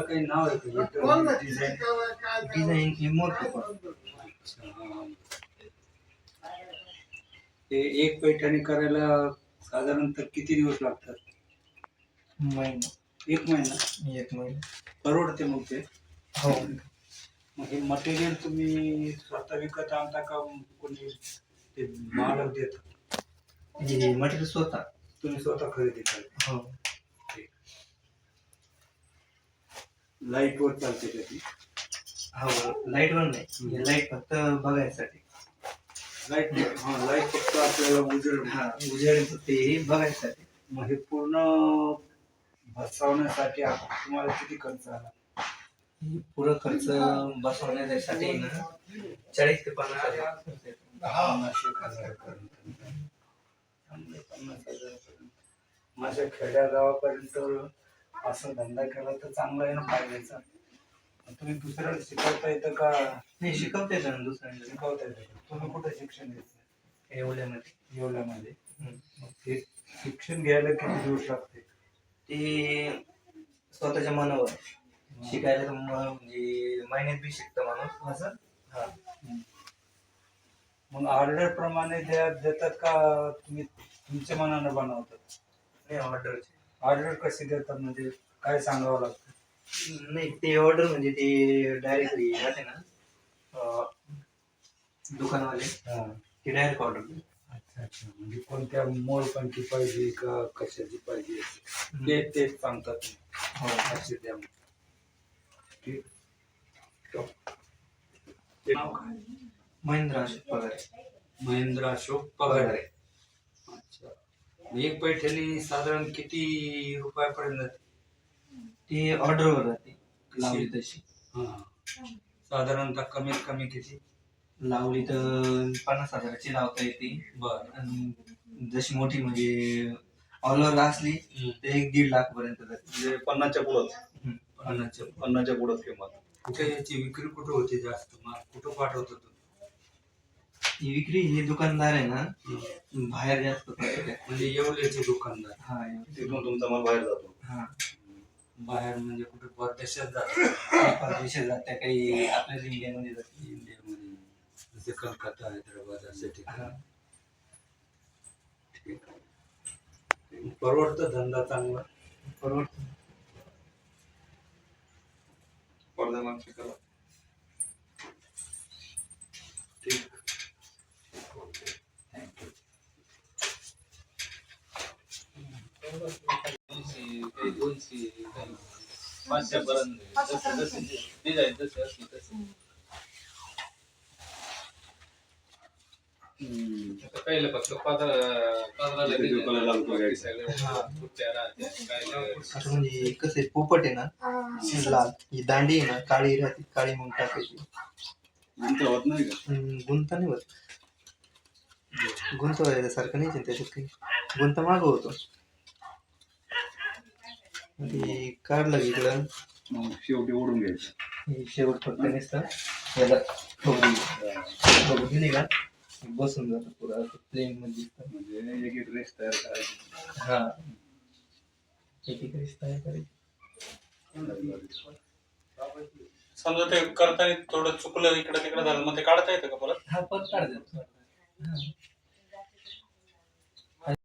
काही नाव आहे डिझाईन ही मोठी ते एक पैठणी करायला साधारणतः किती दिवस लागतात? महिना. एक महिना? एक महिना. परवडते मग ते? हो. मग हे मटेरियल तुम्ही स्वतः विकत आणता का कोणी ते मालक देतात. हे मटेरियल स्वतः तुम्ही स्वतः खरेदी करता. हो. लाइट वर चालते का ती? हो लाइट वर नाही. लाइट फक्त बघायसाठी. लाइट हा लाइट फक्त आपल्याला उजेड हा उजेड ते बघायसाठी. मग हे पूर्ण बसवण्यासाठी आप- तुम्हाला किती खर्च आला? हे पुरं खर्च बसवण्यासाठी ना चाळीस ते पन्नास हजार खर्च येतो. पन्नास एक हजारापर्यंत. चांगले पन्नास हजारापर्यंत. माझ्या खेड्या गावापर्यंत असा धंदा केला तर चांगला आहे ना फायद्याचा. तुम्ही दुसऱ्याला शिकवता येतं का? नाही शिकवता येतं ना दुसऱ्यांना शिकवता येतं? तुम्ही कुठे शिक्षण घेतलं येवल्यामध्ये. हम्म. मग ते शिक्षण घ्यायला किती दिवस लागते? ते स्वतःच्या मनावर. शिकायला म्हणजे महिन्यात बी शिकतो माणूस. असं? हा. मग ऑर्डर प्रमाणे द्या देतात का तुम्ही तुमच्या मनानं बनवतात? नाही ऑर्डरचे ऑर्डर कशी देतात? म्हणजे काय सांगावं लागतं? नाही ते ऑर्डर म्हणजे ते डायरेक्टली राहते ना. अं, दुकानवाले. हा. ते डायरेक्ट ऑर्डर अच्छा अच्छा. म्हणजे कोणत्या मोलपंखी पाहिजे का कशाची पाहिजे? ते ते सांगतात. हो. असे द्या. मग. ठीक. ते नाव काय? महिंद्रा अशोक पगारे. महेंद्र अशोक पगारे. अच्छा. एक पैठणी साधारण किती रुपयापर्यंत जाते? ती ऑर्डरवर राहते लावली तशी. हा. साधारणतः कमीत कमी किती? लावली तर पन्नास हजाराची लावता येते. बर. आणि जशी मोठी म्हणजे ऑल ओव्हर असली तर एक दीड लाख पर्यंत जाते. म्हणजे पन्नासच्या पुढंच. हम्म. पन्नासच्या पन्नासच्या पुढंच किंमत. कुठे याची विक्री कुठे होते जास्त? माल कुठं पाठवतो तुम्ही विक्री हे दुकानदार आहे ना. बाहेर जास्त म्हणजे येवल्याचे दुकानदार. हा एवढे. तिथून तुमचा माल बाहेर जातो. हा. बाहेर म्हणजे कुठे परदेशात जातात. परदेशात जात्या काही आपल्याच इंडियामध्ये जाते इंडियामध्ये. जसे कलकत्ता हैदराबाद असे ठिकाण. हा. ठीक आहे. परवडतं धंदा चांगला? परवडतं. वर्धमान शिकायला पाचशे पर्यंत जसे जसे डिझाईन जसे असली तसे आता पहिलं फक्त पात्र पात्राला किती. सगळे हा. राहत्या, असं म्हणजे कसं आहे पोपट आहे ना लाल ही दांडी आहे ना काळी राहते काळी म्हणून टाकायची गुंत होत नाही का हम्म, गुंत नाही होत गुंत व्हायसारखं नाही त्याच्यात काही गुंत माग होतो ते काढलं इकडं. मग शेवटी ओढून घ्यायचं. हे शेवट फक्त नसतं याला दिली का? बसून जातं पुरा प्लेन मध्ये. म्हणजे एक एक ड्रेस तयार करायची. हा. एक एक रिश्ता तयार करायची. समजा ते करताना थोडं चुकलं इकडं तिकडं झालं मग ते काढता येतं का परत? हा पण काढतात.